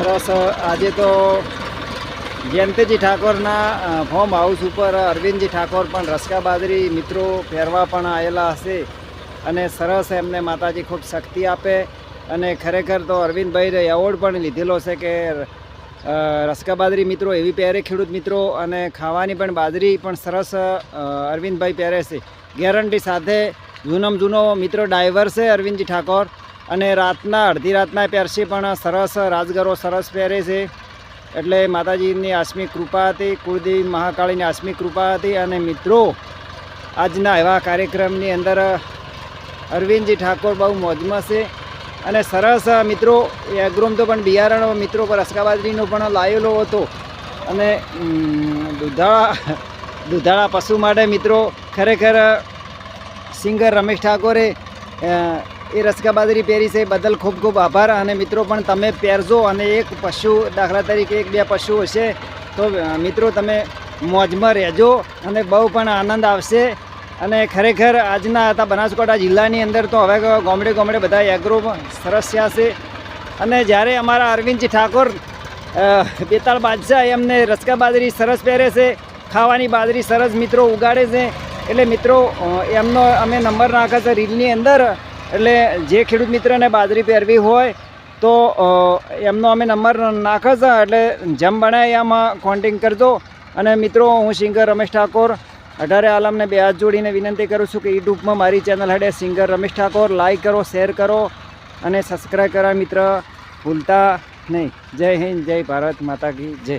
સરસ આજે તો જયંતિજી ઠાકોરના ફોર્મ હાઉસ ઉપર અરવિંદજી ઠાકોર પણ રસકા બાદરી મિત્રો ફેરવા પણ આવેલા હશે અને સરસ એમને માતાજી ખૂબ શક્તિ આપે અને ખરેખર તો અરવિંદભાઈ એવોર્ડ પણ લીધેલો છે કે અ, રસકા બાદરી મિત્રો એવી પહેરે ખેડૂત મિત્રો અને ખાવાની પણ બાજરી પણ સરસ અરવિંદભાઈ પહેરે છે. ગેરંટી સાથે જૂનમ જૂનો મિત્રો ડાઈવર છે અરવિંદજી ઠાકોર. અને રાતના, અડધી રાતના પહેરશે પણ સરસ રાજગરો સરસ પહેરે છે. એટલે માતાજીની આસમી કૃપા હતી, કુળદેવી મહાકાળીની આસમી કૃપા હતી અને મિત્રો, આજના એવા કાર્યક્રમની અંદર અરવિંદજી ઠાકોર બહુ મોજમાં છે. અને સરસ મિત્રો એગ્રોમ તો પણ બિયારણ મિત્રો પર અસકાબાદરીનો પણ લાવેલો હતો. અને દુધાળા દુધાળા પશુ માટે મિત્રો, ખરેખર સિંગર રમેશ ઠાકોરે એ રસકા બાજરી પહેરી છે. બદલ ખૂબ ખૂબ આભાર અને મિત્રો પણ તમે પહેરજો અને એક પશુ દાખલા તરીકે એક બે પશુ હશે તો મિત્રો તમે મોજમાં રહેજો અને બહુ પણ આનંદ આવશે. અને ખરેખર આજના હતા બનાસકાંઠા જિલ્લાની અંદર તો હવે ગામડે ગામડે બધા એગ્રો સરસ છે. અને જ્યારે અમારા અરવિંદજી ઠાકોર બેતાળ બાદશાહ એમને રસકા બાજરી સરસ પહેરે છે, ખાવાની બાજરી સરસ મિત્રો ઉગાડે છે, એટલે મિત્રો એમનો અમે નંબર નાખે છે રીલની અંદર. એટલે જે ખેડૂત મિત્રને બાજરી પહેરવી હોય તો એમનો અમે નંબર નાખે એટલે જેમ બને એમાં કોન્ટેક કરજો. અને મિત્રો, હું સિંગર રમેશ ઠાકોર. અઢારે આલમને બે હાથ જોડીને વિનંતી કરું છું કે યુટ્યુબમાં મારી ચેનલ હેડે સિંગર રમેશ ઠાકોર. લાઈક કરો શેર કરો અને સબસ્ક્રાઈબ કરવા મિત્ર. ભૂલતા નહીં. જય હિન્દ, જય ભારત માતા કી જય.